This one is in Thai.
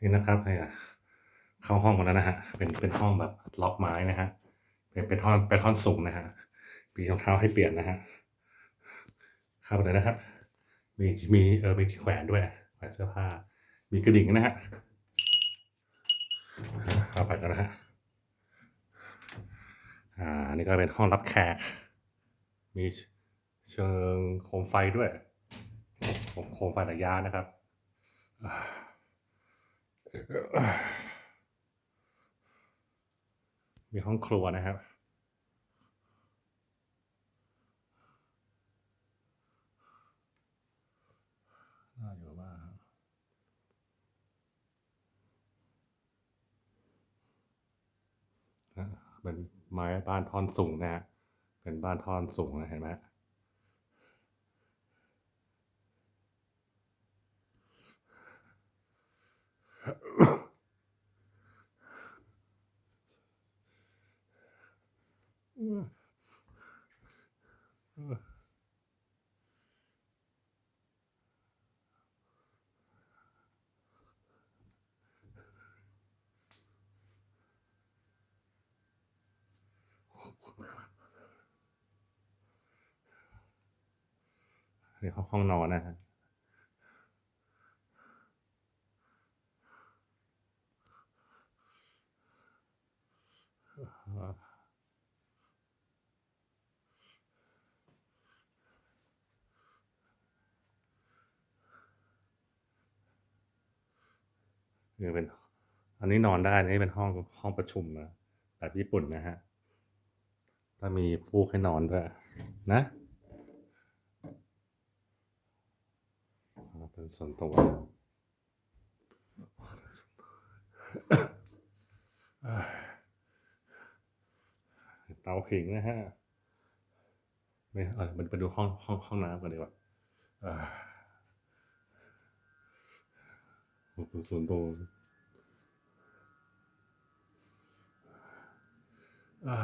นี่นะครับเนี่ยเข้าห้องมาแล้วนะฮะ เป็นเป็นห้องแบบล็อกไม้นะฮะ เป็นเป็นท่อนเป็นท่อนสูงนะฮะมีรองเท้าให้เปลี่ยนนะฮะเข้าไปเลยนะครับ มีมีเออมีที่แขวนด้วยแขวนเสื้อผ้า มีกระดิ่งนะฮะเข้าไปกันนะฮะอ่านี่ก็เป็นห้องรับแขก มีเชิงโคมไฟด้วย โคมไฟระยะนะครับ มีห้องครัวนะครับ น่าอยู่มากครับอ่าเป็นไม้บ้านท่อนสูงนะฮะ เป็นบ้านท่อนสูงนะเห็นไหม นี่ห้องห้องนอนนะฮะ นี่เป็นอันนี้นอนได้นี่เป็นห้องห้องประชุมนะแบบญี่ปุ่นนะฮะถ้ามีฟูกให้นอนด้วยนะเป็นส่วนตัวอ่าเตาผิงนะฮะไม่เออมันไปดูห้องห้องห้องน้ำกันดีกว่า อ่าเป็นส่วนตัวอ่า